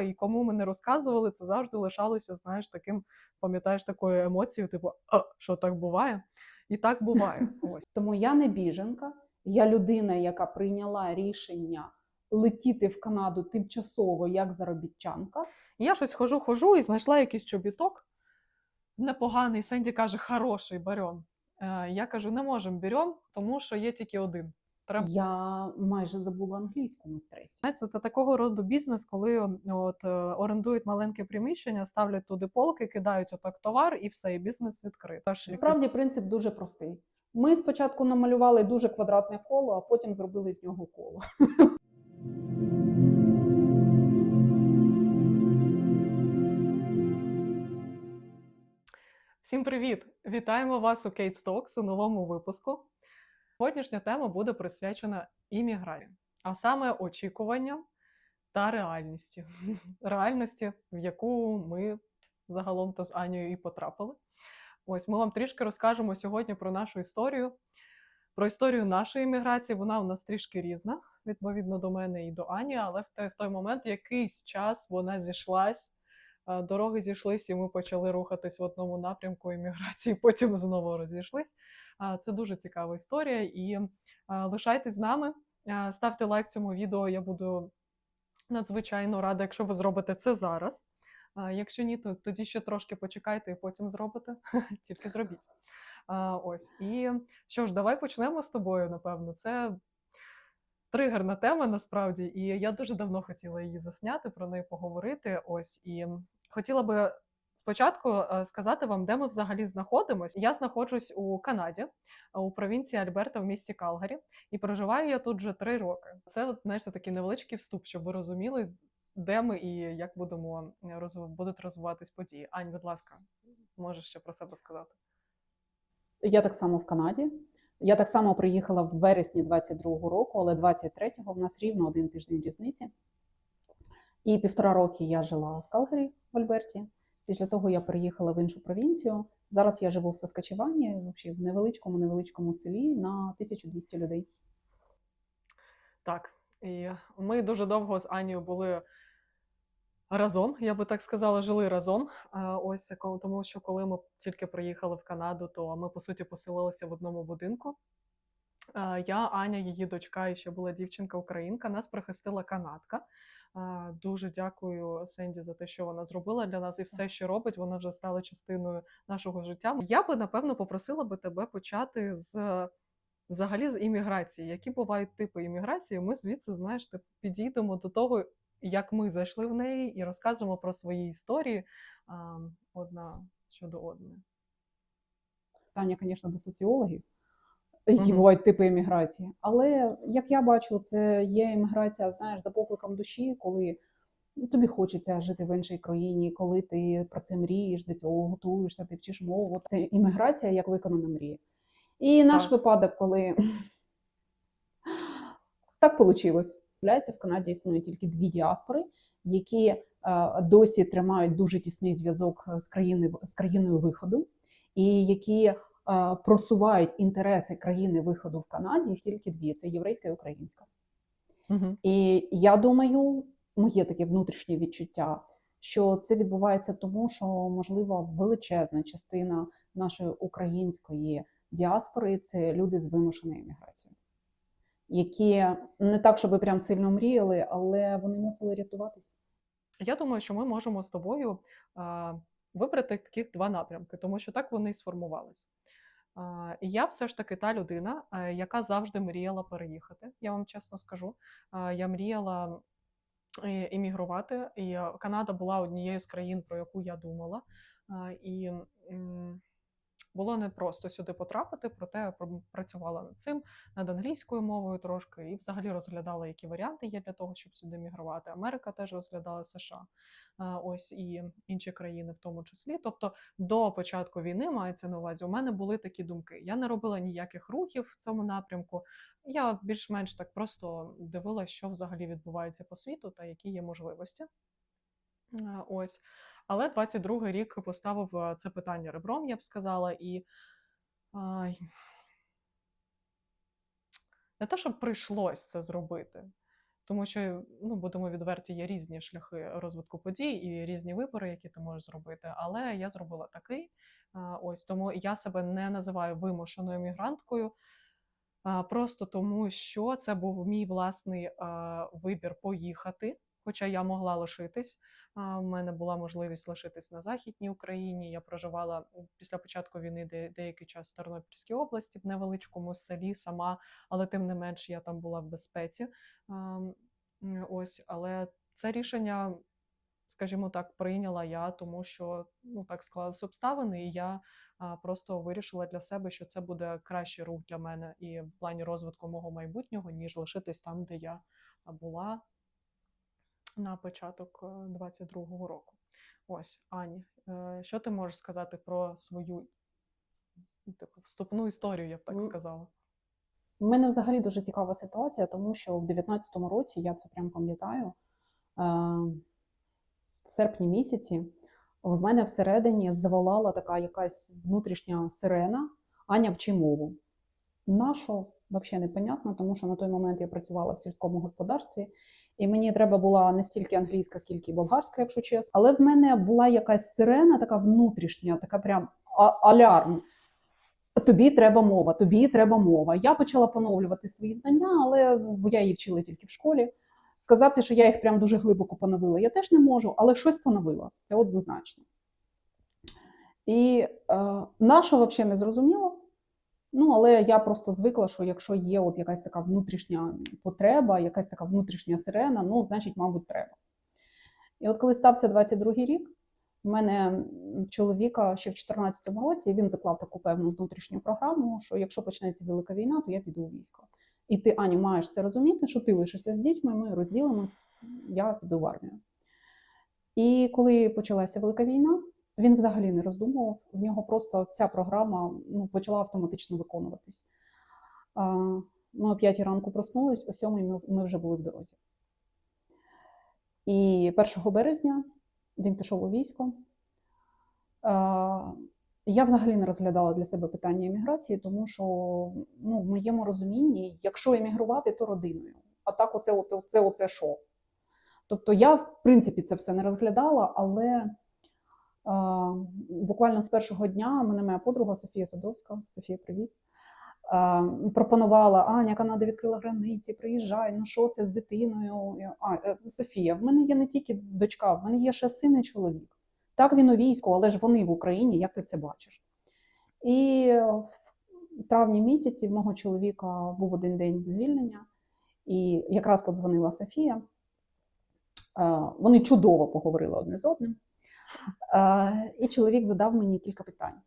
І кому ми не розказували, це завжди лишалося, знаєш, таким, пам'ятаєш, такою емоцією, типу, а що так буває? І так буває. Ось. Тому я не біженка, я людина, яка прийняла рішення летіти в Канаду тимчасово як заробітчанка. Я щось хожу, хожу і знайшла якийсь чобіток. Непоганий. Сенді каже, хороший, берем. Е, я кажу, не можемо берем, тому що є тільки один. Треба Я майже забула англійську на стресі. Це такого роду бізнес, коли от е, орендують маленьке приміщення, ставлять туди полки, кидають отак товар, і все, і бізнес відкрит. Тож, Насправді принцип дуже простий. Ми спочатку намалювали дуже квадратне коло, а потім зробили з нього коло. Всім привіт! Вітаємо вас у Кейт Стокс у новому випуску. Сьогоднішня тема буде присвячена імміграції, а саме очікуванням та реальності. Реальності, в яку ми загалом то з Анією і потрапили. Ось ми вам трішки розкажемо сьогодні про нашу історію. Про історію нашої імміграції вона у нас трішки різна, відповідно до мене і до Ані, але в той, в той момент якийсь час вона зійшлась, дороги зійшлись, і ми почали рухатись в одному напрямку імміграції, потім знову розійшлись. Це дуже цікава історія. І лишайтесь з нами, ставте лайк цьому відео. Я буду надзвичайно рада, якщо ви зробите це зараз. Якщо ні, то тоді ще трошки почекайте і потім зробите. Тільки зробіть. Ось. І що ж, давай почнемо з тобою, напевно. Це тригерна тема насправді, і я дуже давно хотіла її засняти, про неї поговорити. Ось і хотіла би спочатку е, сказати вам, де ми взагалі знаходимось. Я знаходжусь у Канаді, е, у провінції Альберта в місті Калгарі, і проживаю я тут вже три роки. Це, от, знаєте, такий невеличкий вступ, щоб ви розуміли, де ми і як будемо будуть розвиватись події. Ань, будь ласка, можеш ще про себе сказати. Я так само в Канаді. Я так само приїхала в вересні 22-го року, але 23-го в нас рівно один тиждень різниці. І півтора роки я жила в Калгарі в Альберті. Після того я переїхала в іншу провінцію. Зараз я живу в Саскачевані, в невеличкому невеличкому селі на 1200 людей. Так, і ми дуже довго з Анією були разом, я би так сказала, жили разом. Ось тому, що коли ми тільки приїхали в Канаду, то ми по суті поселилися в одному будинку. Я, Аня, її дочка і ще була дівчинка українка. Нас прихистила канадка. Дуже дякую Сенді за те, що вона зробила для нас, і все, що робить, вона вже стала частиною нашого життя. Я би напевно попросила би тебе почати з взагалі з імміграції. Які бувають типи імміграції? Ми звідси, знаєш, тип, підійдемо до того, як ми зайшли в неї, і розкажемо про свої історії а, одна щодо одної. Питання, звісно, до соціологів, які бувають типи еміграції. Але як я бачу, це є еміграція, знаєш, за покликом душі, коли ну, тобі хочеться жити в іншій країні, коли ти про це мрієш, до цього готуєшся, ти вчиш мову. Це імміграція як виконана мрія. І наш Так. випадок, коли так вийшло. В Канаді існує тільки дві діаспори, які е, досі тримають дуже тісний зв'язок з країни з країною виходу, і які просувають інтереси країни виходу в Канаді. Їх тільки дві: це єврейська і українська. Угу. І я думаю, моє таке внутрішнє відчуття, що це відбувається тому, що можливо величезна частина нашої української діаспори це люди з вимушеною еміграцією, які не так, щоб прям сильно мріяли, але вони мусили рятуватися. Я думаю, що ми можемо з тобою а, вибрати таких два напрямки, тому що так вони і сформувалися. І я все ж таки та людина, е, яка завжди мріяла переїхати. Я вам чесно скажу. Я мріяла іммігрувати, і Канада була однією з країн, про яку я думала. І було непросто сюди потрапити, проте працювала над цим, над англійською мовою трошки, і взагалі розглядала, які варіанти є для того, щоб сюди мігрувати. Америка теж розглядала США, ось і інші країни, в тому числі. Тобто, до початку війни мається на увазі. У мене були такі думки. Я не робила ніяких рухів в цьому напрямку. Я більш-менш так просто дивилася, що взагалі відбувається по світу та які є можливості. Ось. Але 22-й рік поставив е, це питання ребром, я б сказала, і ай, не те, щоб прийшлось це зробити. тому що ну, будемо відверті, є різні шляхи розвитку подій і різні вибори, які ти можеш зробити. Але я зробила такий. Ось тому я себе не називаю вимушеною мігранткою. Просто тому, що це був мій власний вибір поїхати, хоча я могла лишитись. У мене була можливість лишитись на західній Україні. Я проживала після початку війни де- деякий час в Тернопільській області в невеличкому селі сама, але тим не менш я там була в безпеці. Ось, але це рішення, скажімо так, прийняла я, тому що ну так склалися обставини, і я просто вирішила для себе, що це буде кращий рух для мене і в плані розвитку мого майбутнього, ніж лишитись там, де я була на початок е, 22-го року. Ось, Ані, е, що ти можеш сказати про свою ну, типу, вступну історію, я б так сказала? У мене взагалі дуже цікава ситуація, тому що в 19-му році, я це прям пам'ятаю, е, в серпні місяці в мене всередині заволала така якась внутрішня сирена Аня вчи мову. Нащо? Взагалі непонятно, тому що на той момент я працювала в сільському господарстві, і мені треба була не стільки англійська, скільки болгарська, якщо чесно. Але в мене була якась сирена, така внутрішня, така прям алярм. Тобі треба мова, тобі треба мова. Я почала поновлювати свої знання, але бо я її вчила тільки в школі. Сказати, що я їх прям дуже глибоко поновила, я теж не можу, але щось поновила. Це однозначно. І е, нащо взагалі не зрозуміло. Ну, але я просто звикла, що якщо є от якась така внутрішня потреба, якась така внутрішня сирена, ну, значить, мабуть, треба. І от коли стався 22-й рік, у мене чоловіка ще в 2014 році він заклав таку певну внутрішню програму, що якщо почнеться велика війна, то я піду у військо. І ти, Аню, маєш це розуміти, що ти лишишся з дітьми, ми розділимось, я піду в армію. І коли почалася велика війна, він взагалі не роздумував. В нього просто ця програма ну, почала автоматично виконуватись. Ми о 5 ранку проснулись, о 7 ми, вже були в дорозі. І 1 березня він пішов у військо. Я взагалі не розглядала для себе питання еміграції, тому що ну, в моєму розумінні, якщо емігрувати, то родиною. А так, оце, оце, оце, оце що? Тобто я, в принципі, це все не розглядала, але буквально з першого дня мене моя подруга Софія Садовська, Софія, привіт. Пропонувала Аня, Канада відкрила границі, приїжджай, ну що це з дитиною? А, е, Софія, в мене є не тільки дочка, в мене є ще син і чоловік. Так, він у війську, але ж вони в Україні, як ти це бачиш? І в травні місяці в мого чоловіка був один день звільнення, і якраз подзвонила Софія. Е, Вони чудово поговорили одне з одним. Е, І чоловік задав мені кілька питань.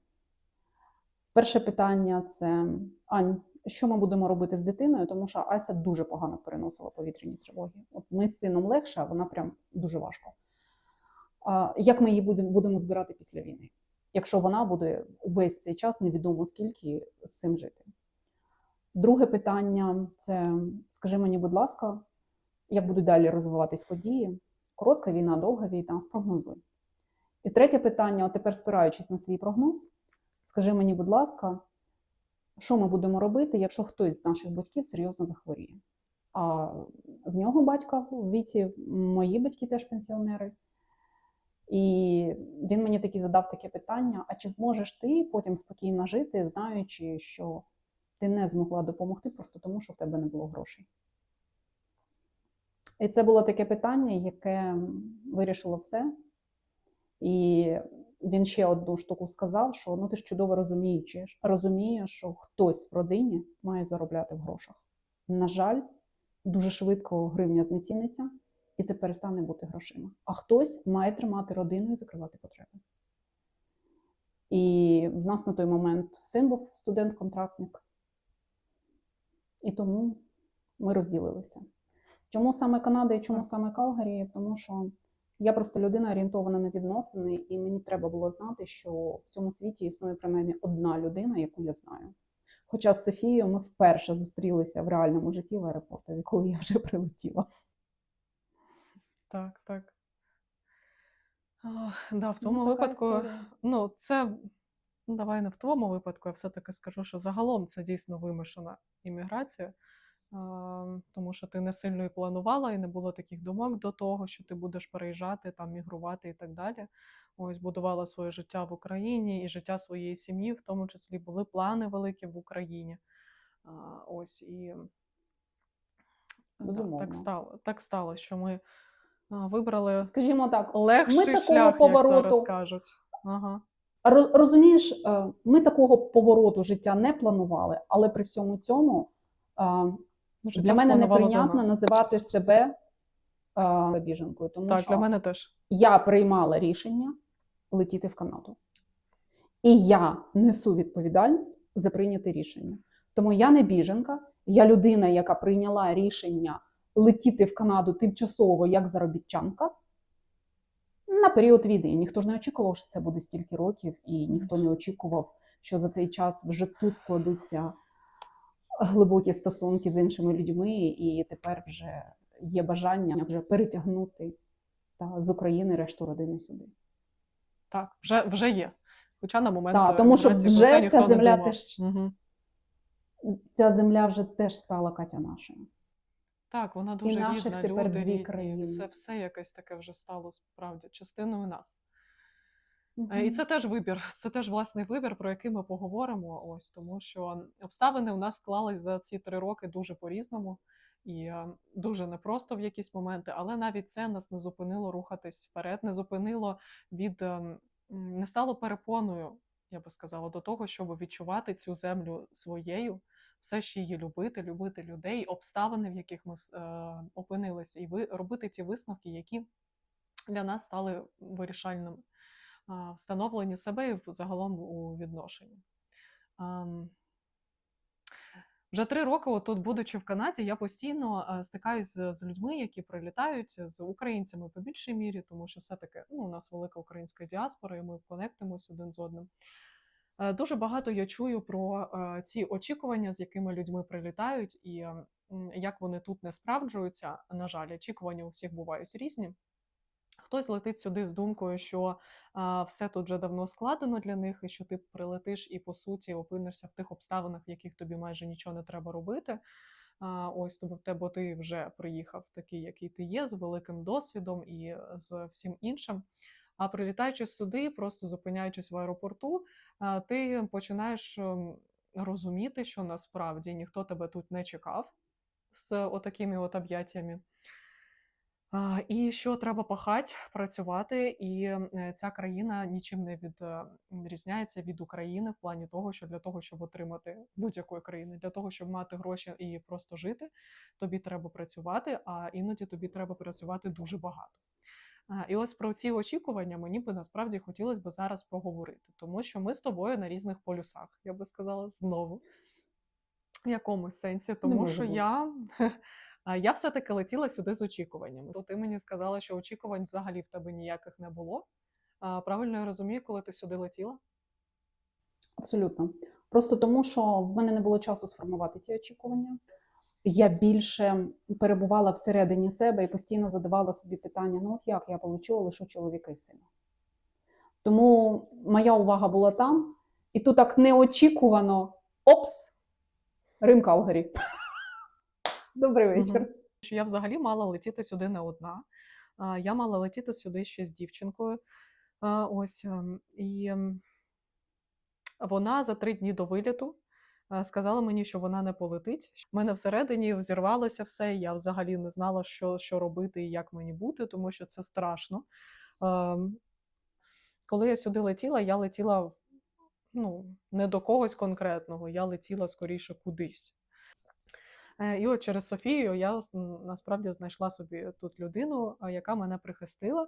Перше питання це: Ань, що ми будемо робити з дитиною? Тому що Ася дуже погано переносила повітряні тривоги. От ми з сином легше, а вона прям дуже важко. Як ми її будемо, збирати після війни, якщо вона буде увесь цей час невідомо скільки з цим жити? Друге питання це: скажи мені, будь ласка, як будуть далі розвиватись події? Коротка війна, довга війна, спрогнозуй. І третє питання: от тепер спираючись на свій прогноз, скажи мені, будь ласка, що ми будемо робити, якщо хтось з наших батьків серйозно захворіє? А в нього батька в віці, мої батьки теж пенсіонери. І він мені таки задав таке питання: а чи зможеш ти потім спокійно жити, знаючи, що ти не змогла допомогти просто тому, що в тебе не було грошей? І це було таке питання, яке вирішило все. І він ще одну штуку сказав: що ну ти ж чудово розумієш, розумієш, що хтось в родині має заробляти в грошах. На жаль, дуже швидко гривня знеціниться, і це перестане бути грошима. А хтось має тримати родину і закривати потреби. І в нас на той момент син був студент-контрактник, і тому ми розділилися. Чому саме Канада і чому саме Калгарі? Тому що я просто людина орієнтована на відносини, і мені треба було знати, що в цьому світі існує принаймні одна людина, яку я знаю. Хоча з Софією ми вперше зустрілися в реальному житті в аеропортові, коли я вже прилетіла. Так, так. А, да, в тому Ну, випадку, історія. ну, це ну, давай не в твоєму випадку, я все-таки скажу, що загалом це дійсно вимушена імміграція. Тому що ти не сильно і планувала, і не було таких думок до того, що ти будеш переїжджати, там мігрувати і так далі. Ось будувала своє життя в Україні і життя своєї сім'ї, в тому числі були плани великі в Україні. Ось і Безумовно. так стало, так стало, що ми вибрали Скажімо так, легший такого шлях, повороту- як зараз кажуть. Ага. Розумієш, е, ми такого повороту життя не планували, але при всьому цьому е, для мене неприйнятно називати себе е, біженкою, тому Так, що для мене теж. я приймала рішення летіти в Канаду. І я несу відповідальність за прийняте рішення. Тому я не біженка, я людина, яка прийняла рішення летіти в Канаду тимчасово як заробітчанка на період війни. Ніхто ж не очікував, що це буде стільки років, і ніхто не очікував, що за цей час вже тут складуться глибокі стосунки з іншими людьми, і тепер вже є бажання вже перетягнути та, з України решту родини сюди. Так, вже, вже є. Хоча на момент Так, тому що вже це ця земля теж- Мгм. Ця земля вже теж стала Катя нашою. Так, вона дуже наших рідна, тепер люди дві країни. Все, все якесь таке вже стало справді частиною нас. Е, І це теж вибір. Це теж власний вибір, про який ми поговоримо. Ось тому, що обставини у нас склались за ці три роки дуже по-різному і е, дуже непросто в якісь моменти, але навіть це нас не зупинило рухатись вперед, не зупинило від ем, не стало перепоною, я би сказала, до того, щоб відчувати цю землю своєю, все ще її любити, любити людей, обставини, в яких ми е, опинилися, і ви робити ті висновки, які для нас стали вирішальними а, встановлення себе і загалом у відношенні. Вже три роки, отут, будучи в Канаді, я постійно е, стикаюсь з, людьми, які прилітають з українцями по більшій мірі, тому що все-таки ну, у нас велика українська діаспора, і ми конектимось один з одним. Е, Дуже багато я чую про е, ці очікування, з якими людьми прилітають, і як вони тут не справджуються. На жаль, очікування у всіх бувають різні. Хтось летить сюди з думкою, що а, все тут вже давно складено для них, і що ти прилетиш і по суті опинишся в тих обставинах, в яких тобі майже нічого не треба робити. А, ось тобто, в те, бо ти вже приїхав такий, який ти є, з великим досвідом і з всім іншим. А прилітаючи сюди, просто зупиняючись в аеропорту, ти починаєш ем, розуміти, що насправді ніхто тебе тут не чекав з отакими от об'яттями. І що треба пахати, працювати, і е, ця країна нічим не відрізняється від України в плані того, що для того, щоб отримати будь-якої країни, для того, щоб мати гроші і просто жити, тобі треба працювати, а іноді тобі треба працювати дуже багато. І ось про ці очікування мені би насправді хотілося б зараз поговорити, тому що ми з тобою на різних полюсах, я би сказала, знову в якомусь сенсі, тому що бути. я, я все-таки летіла сюди з очікуваннями. То ти мені сказала, що очікувань взагалі в тебе ніяких не було. Правильно я розумію, коли ти сюди летіла? Абсолютно. Просто тому, що в мене не було часу сформувати ці очікування. Я більше перебувала всередині себе і постійно задавала собі питання: ну от як я полечу, лишу і сина. Тому моя увага була там, і тут так неочікувано опс, Рим Калгарі. Добрий вечір. Що я взагалі мала летіти сюди не одна. Я мала летіти сюди ще з дівчинкою. Ось ем, і ем, вона за три дні до виліту е, сказала мені, що вона не полетить. У мене всередині взірвалося все. Я взагалі не знала, що, що робити і як мені бути, тому що це страшно. Ем, Коли я сюди летіла, я летіла ну, не до когось конкретного, я летіла скоріше кудись. Е, І от через Софію я насправді знайшла собі тут людину, яка мене прихистила.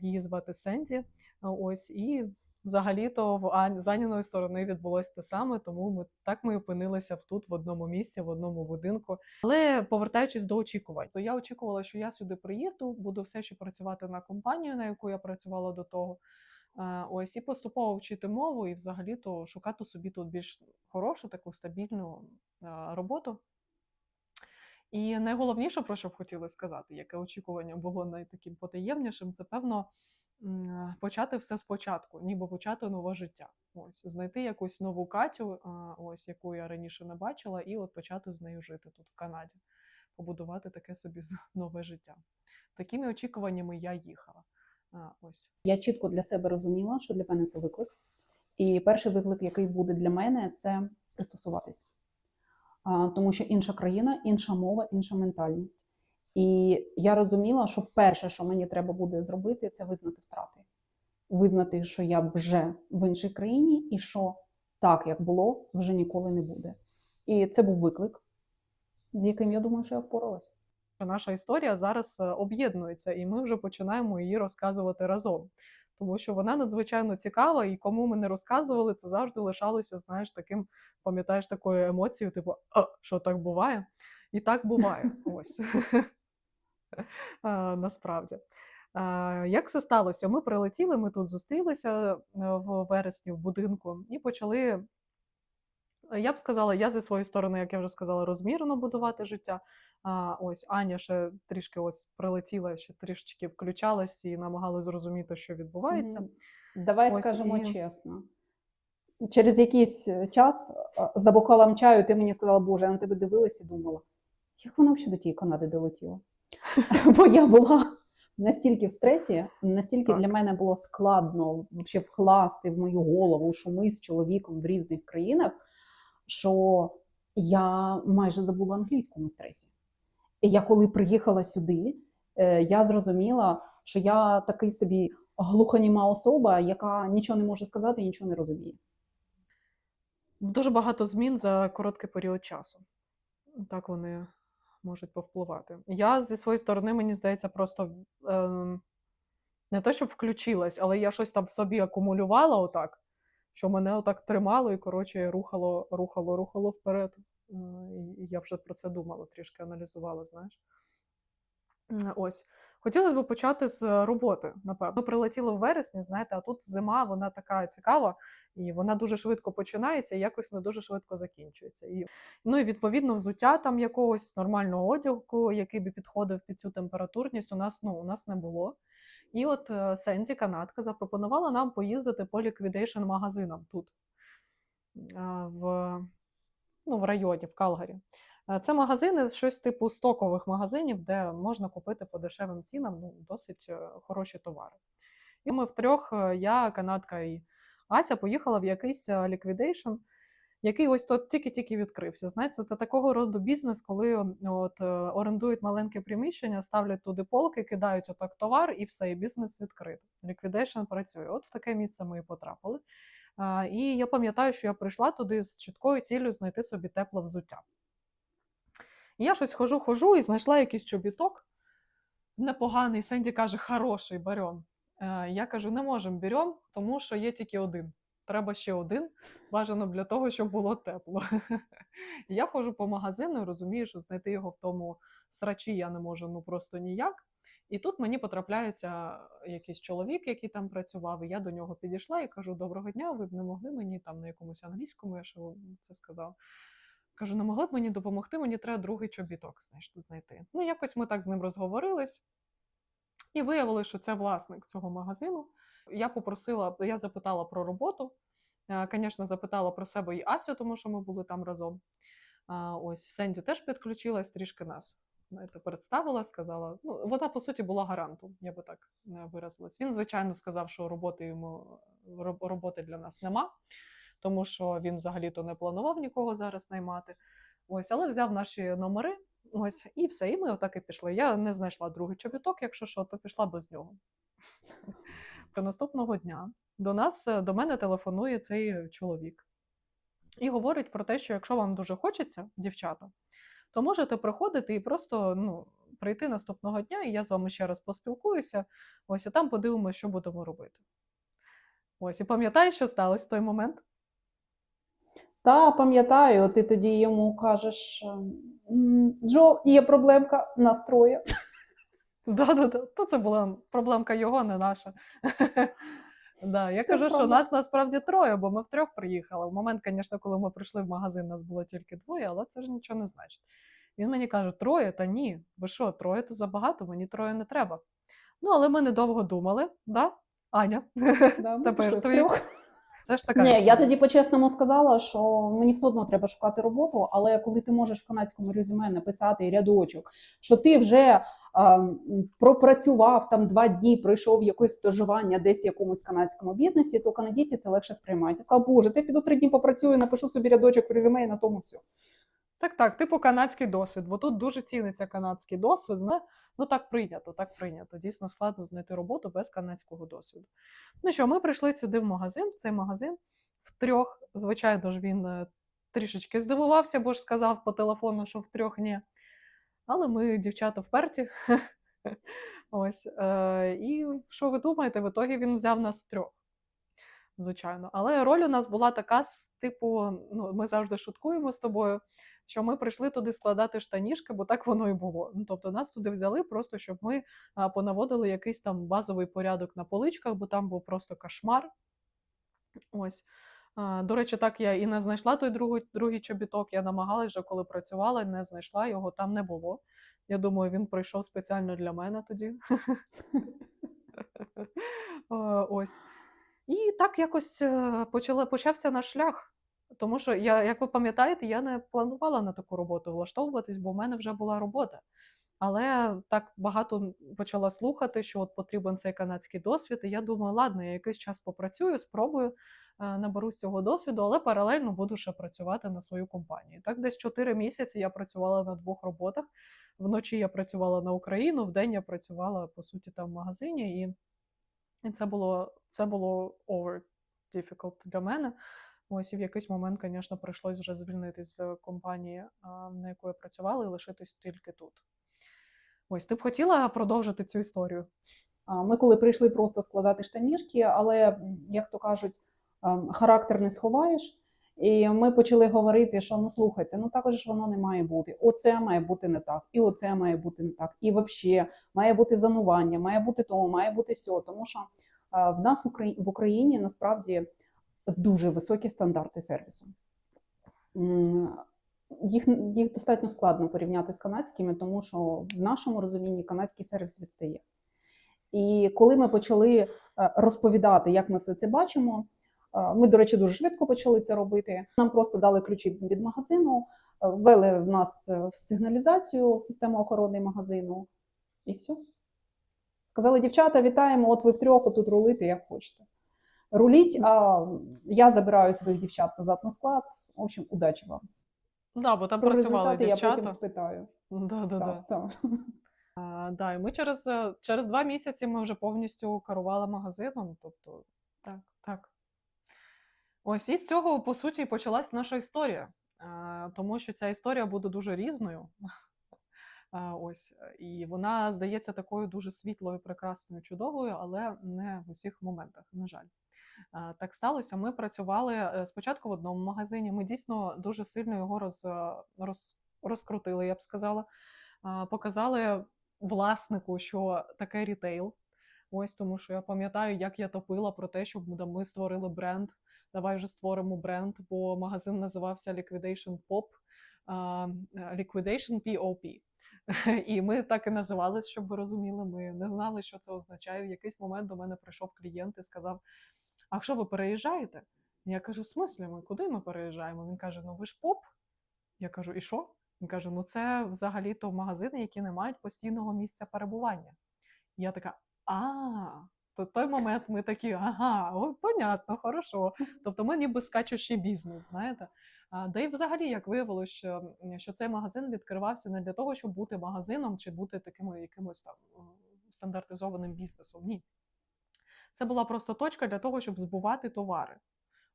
Її звати Сенді. Ось і взагалі-то в Ань- сторони відбулося те саме, тому ми так ми опинилися тут в одному місці, в одному будинку. Але повертаючись до очікувань, то я очікувала, що я сюди приїду, буду все ще працювати на компанію, на яку я працювала до того. Е, Ось і поступово вчити мову, і взагалі-то шукати собі тут більш хорошу, таку стабільну е, роботу. І найголовніше, про що б хотіли сказати, яке очікування було найтаким потаємнішим, це певно почати все спочатку, ніби почати нове життя. Ось знайти якусь нову Катю, ось яку я раніше не бачила, і от почати з нею жити тут в Канаді, побудувати таке собі нове життя. Такими очікуваннями я їхала. Ось Я чітко для себе розуміла, що для мене це виклик. І перший виклик, який буде для мене, це пристосуватись. Тому що інша країна, інша мова, інша ментальність. І я розуміла, що перше, що мені треба буде зробити, це визнати втрати. Визнати, що я вже в іншій країні, і що так, як було, вже ніколи не буде. І це був виклик, з яким я думаю, що я впоралась. наша історія зараз е, об'єднується, і ми вже починаємо її розказувати разом. Тому що вона надзвичайно цікава, і кому ми не розказували, це завжди лишалося, знаєш, таким, пам'ятаєш, такою емоцією, типу, а що так буває? І так буває. Ось насправді. Як все сталося? Ми прилетіли, ми тут зустрілися е, в вересні в будинку і почали. Я б сказала, я зі своєї сторони, як я вже сказала, розмірено будувати життя. А, ось Аня ще трішки ось прилетіла, ще трішечки включалась і намагалась зрозуміти, що відбувається. Давай Ось скажемо і- чесно. Через якийсь е, час а, за бокалом чаю ти мені сказала, Боже, я на тебе дивилась і думала, як вона взагалі до тієї Канади долетіла? Бо я була настільки в стресі, настільки Так. для мене було складно ще вкласти в мою голову, що ми з чоловіком в різних країнах, що я майже забула англійську на стресі. І я коли приїхала сюди, е, я зрозуміла, що я такий собі глухоніма особа, яка нічого не може сказати і нічого не розуміє. Дуже багато змін за короткий період часу. Так вони можуть повпливати. Я зі своєї сторони, мені здається, просто ем, не те, щоб включилась, але я щось там в собі акумулювала отак, що мене отак тримало і, коротше, рухало, рухало, рухало вперед. Е, І я вже про це думала, трішки аналізувала, знаєш. Ось. Хотілося б почати з роботи, напевно. Ми в вересні, знаєте, а тут зима, вона така цікава, і вона дуже швидко починається і якось не дуже швидко закінчується. І, ну і відповідно взуття там якогось нормального одягу, який би підходив під цю температурність, у нас, ну, у нас не було. І от е, Сенді, канадка, запропонувала нам поїздити по ліквідейшн магазинам тут, е, в, ну, в районі, в Калгарі. Е, Це магазини, щось типу стокових магазинів, де можна купити по дешевим цінам ну, досить хороші товари. І ми втрьох, я, канадка і Ася, поїхала в якийсь ліквідейшн, який ось тут тільки-тільки відкрився. Знаєте, це такого роду бізнес, коли от, е, орендують маленьке приміщення, ставлять туди полки, кидають отак товар, і все, і бізнес відкритий. Ліквідейшн працює. От в таке місце ми і потрапили. І я пам'ятаю, що я прийшла туди з чіткою цілею знайти собі тепле взуття. І я щось хожу, хожу і знайшла якийсь чобіток непоганий. Сенді каже, хороший, берем. Е, Я кажу, не можемо берем, тому що є тільки один. Треба ще один, бажано для того, щоб було тепло. Я ходжу по магазину і розумію, що знайти його в тому срачі я не можу ну просто ніяк. І тут мені потрапляється якийсь чоловік, який там працював, і я до нього підійшла і кажу: Доброго дня, ви б не могли мені там на якомусь англійському, я ще це сказав. Кажу, не могли б мені допомогти, мені треба другий чобіток знаєш, знайти. Ну, якось ми так з ним розговорились, і виявилося, що це власник цього магазину. Я попросила, я запитала про роботу. Звісно, запитала про себе і Асю, тому що ми були там разом. Ось Сенді теж підключилась, трішки нас знаєте, представила, сказала. Ну, вона, по суті, була гарантом, я би так е, виразилась. Він, звичайно, сказав, що роботи йому роботи для нас нема, тому що він взагалі-то не планував нікого зараз наймати. Ось, але взяв наші номери. Ось, і все, і ми отак і пішли. Я не знайшла другий чобіток, якщо що, то пішла без нього. Та наступного дня до нас, е, до мене телефонує цей чоловік і говорить про те, що якщо вам дуже хочеться, дівчата, то можете приходити і просто ну, прийти наступного дня, і я з вами ще раз поспілкуюся. Ось і там подивимося, що будемо робити. Ось, і пам'ятаєш, що сталося в той момент? Та пам'ятаю, ти тоді йому кажеш: Джо, є проблемка настрою. Да-да-да. То це була проблемка його, не наша. Да, я Це кажу, що нас насправді троє, бо ми втрьох приїхали. В момент, звісно, коли ми прийшли в магазин, нас було тільки двоє, але це ж нічого не значить. Він мені каже: троє, та ні, ви що, троє то забагато, мені троє не треба. Ну, але ми недовго думали, да? Аня, Да, ми Тепер твої це ж така. Ні, я тоді по-чесному сказала, що мені все одно треба шукати роботу, але коли ти можеш в канадському резюме написати рядочок, що ти вже пропрацював там два дні, пройшов якесь стажування десь в якомусь канадському бізнесі, то канадійці це легше сприймають. Я сказала, боже, ти піду три дні попрацюю, напишу собі рядочок в резюме і на тому все. Так, так, типу канадський досвід, бо тут дуже ціниться канадський досвід. Ну, ну так прийнято, так прийнято. Дійсно складно знайти роботу без канадського досвіду. Ну що, ми прийшли сюди в магазин, в цей магазин втрьох. Звичайно ж, він е, трішечки здивувався, бо ж сказав по телефону, що втрьох ні. Але ми, дівчата, вперті. Ось. Е, і що ви думаєте? В ітогі він взяв нас трьох. Звичайно. Але роль у нас була така, типу, ну, ми завжди шуткуємо з тобою, що ми прийшли туди складати штанішки, бо так воно і було. Ну, тобто нас туди взяли просто, щоб ми понаводили якийсь там базовий порядок на поличках, бо там був просто кошмар. Ось. До речі, так я і не знайшла той другий, другий чобіток. Я намагалась вже, коли працювала, не знайшла, його там не було. Я думаю, він прийшов спеціально для мене тоді. Е, Ось. І так якось е, почався наш шлях. Тому що я, як ви пам'ятаєте, я не планувала на таку роботу влаштовуватись, бо в мене вже була робота. Але так багато почала слухати, що от потрібен цей канадський досвід. І я думаю, ладно, я якийсь час попрацюю, спробую, е, наберусь цього досвіду, але паралельно буду ще працювати на свою компанію. Так, десь 4 місяці я працювала на двох роботах. Вночі я працювала на Україну, вдень я працювала по суті там в магазині, і, це було це було over difficult для мене. Ось і в якийсь момент, звісно, прийшлось вже звільнитись з компанії, на яку я працювала, і лишитись тільки тут. Ось ти б хотіла продовжити цю історію? Ми коли прийшли просто складати штанішки, але, як то кажуть, характер не сховаєш. І ми почали говорити, що ну слухайте, ну також ж воно не має бути. Оце має бути не так, і оце має бути не так. І взагалі має бути занування, має бути то, має бути сьо. Тому що е, в нас в Україні насправді дуже високі стандарти сервісу. Їх, їх достатньо складно порівняти з канадськими, тому що в нашому розумінні канадський сервіс відстає. І коли ми почали е, розповідати, як ми все це бачимо, ми, до речі, дуже швидко почали це робити. Нам просто дали ключі від магазину, е, ввели в нас е, в сигналізацію в систему охорони магазину, і все. Сказали, дівчата, вітаємо, от ви втрьох тут рулите, як хочете. Руліть, а я забираю своїх дівчат назад на склад. В общем, удачі вам. Да, бо там Про працювали результати я потім спитаю. Да, да, да. Так, так. А, да, і ми через, е, через два місяці ми вже повністю керували магазином. Тобто, так, так. Ось і з цього, по суті, і почалась наша історія. Тому що ця історія буде дуже різною. Ось, і вона здається такою дуже світлою, прекрасною, чудовою, але не в усіх моментах, на жаль. Так сталося. Ми працювали е, спочатку в одному магазині. Ми дійсно дуже сильно його роз, е, роз, розкрутили, я б сказала. Показали власнику, що таке рітейл. Ось тому, що я пам'ятаю, як я топила про те, щоб ми створили бренд. Давай вже створимо бренд, бо магазин називався Liquidation Pop, Liquidation POP. І ми так і називалися, щоб ви розуміли. Ми не знали, що це означає. В якийсь момент до мене прийшов клієнт і сказав: А що ви переїжджаєте? Я кажу: в смислі ми куди ми переїжджаємо? Він каже: Ну ви ж поп. Я кажу, і що? Він каже: ну це взагалі-то магазини, які не мають постійного місця перебування. Я така: а, то той момент ми такі, ага, о, понятно, хорошо. Тобто ми ніби скачущий бізнес, знаєте. А, да і взагалі, як виявилося, що, що цей магазин відкривався не для того, щоб бути магазином чи бути таким якимось там стандартизованим бізнесом. Ні. Це була просто точка для того, щоб збувати товари.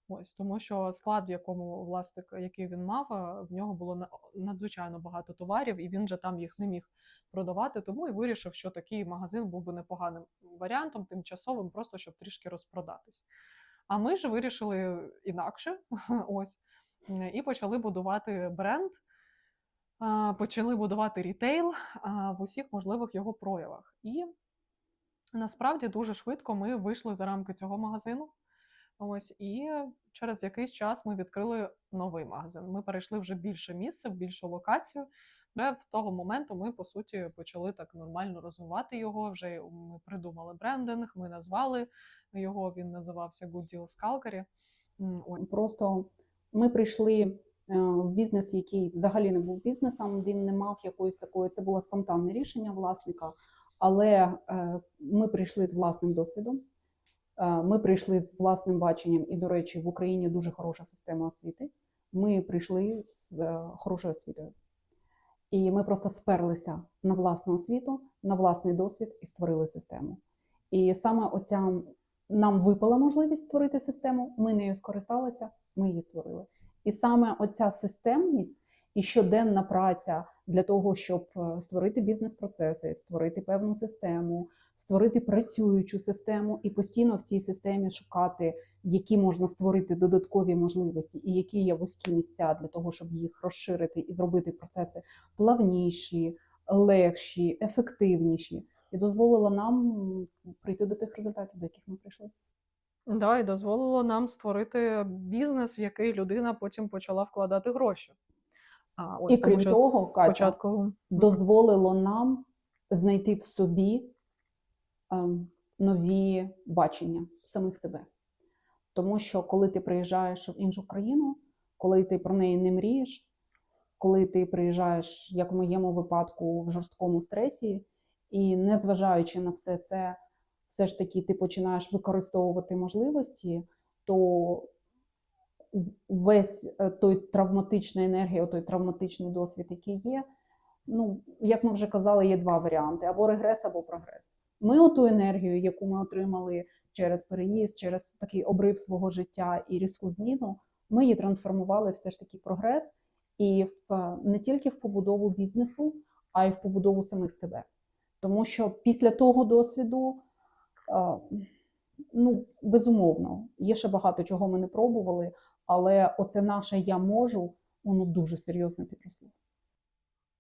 Ось тому, що склад, в якому власник, який він мав, в нього було надзвичайно багато товарів, і він же там їх не міг продавати. Тому і вирішив, що такий магазин був би непоганим варіантом, тимчасовим, просто щоб трішки розпродатись. А ми ж вирішили інакше, ось і почали будувати бренд, почали будувати рітейл в усіх можливих його проявах. І насправді дуже швидко ми вийшли за рамки цього магазину. Ось і через якийсь час ми відкрили новий магазин. Ми перейшли вже більше місце, в більшу локацію. Вже в того моменту ми по суті почали так нормально розвивати його. Вже ми придумали брендинг, ми назвали його. Він називався Good Deals Calgary. Просто ми прийшли е, в бізнес, який взагалі не був бізнесом. Він не мав якоїсь такої. Це було спонтанне рішення власника, але е, ми прийшли з власним досвідом. е, Ми прийшли з власним баченням, і, до речі, в Україні дуже хороша система освіти. Ми прийшли з хорошою освітою. І ми просто сперлися на власну освіту, на власний досвід і створили систему. І саме оця нам випала можливість створити систему, ми нею скористалися, ми її створили. І саме оця системність і щоденна праця для того, щоб е, створити бізнес-процеси, створити певну систему, створити працюючу систему і постійно в цій системі шукати, які можна створити додаткові можливості, і які є вузькі місця для того, щоб їх розширити і зробити процеси плавніші, легші, ефективніші, і дозволила нам прийти до тих результатів, до яких ми прийшли. Да, і дозволило нам створити бізнес, в який людина потім почала вкладати гроші. А, ось, І крім того, спочатку дозволило нам знайти в собі нові бачення самих себе. Тому що коли ти приїжджаєш в іншу країну, коли ти про неї не мрієш, коли ти приїжджаєш, як в моєму випадку, в жорсткому стресі, і незважаючи на все це, все ж таки ти починаєш використовувати можливості, то весь е, той травматична енергія, той травматичний досвід, який є, ну, як ми вже казали, є два варіанти: або регрес, або прогрес. Ми оту енергію, яку ми отримали через переїзд, через такий обрив свого життя і різку зміну, ми її трансформували все ж таки прогрес і в не тільки в побудову бізнесу, а й в побудову самих себе. Тому що після того досвіду, е, ну, безумовно, є ще багато чого ми не пробували, але оце наше я можу, воно дуже серйозно підросло.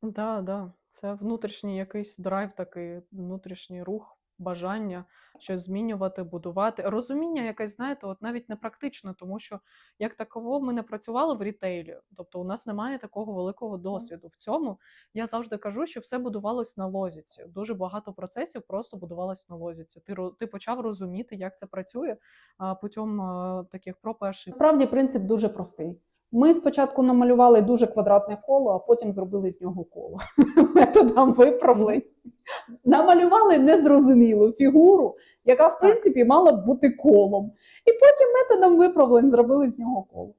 Да, да. Це внутрішній якийсь драйв, такий внутрішній рух, бажання щось змінювати, будувати. Розуміння якесь, знаєте, от навіть не практично, тому що як таково ми не працювали в рітейлі, тобто у нас немає такого великого досвіду. В цьому я завжди кажу, що все будувалось на лозіці. Дуже багато процесів просто будувалось на лозіці. Ти ти почав розуміти, як це працює а, путем таких проб і ошибок. Насправді принцип дуже простий. Ми спочатку намалювали дуже квадратне коло, а потім зробили з нього коло методом виправлень. Намалювали незрозумілу фігуру, яка в принципі мала б бути колом. І потім методом виправлень зробили з нього коло.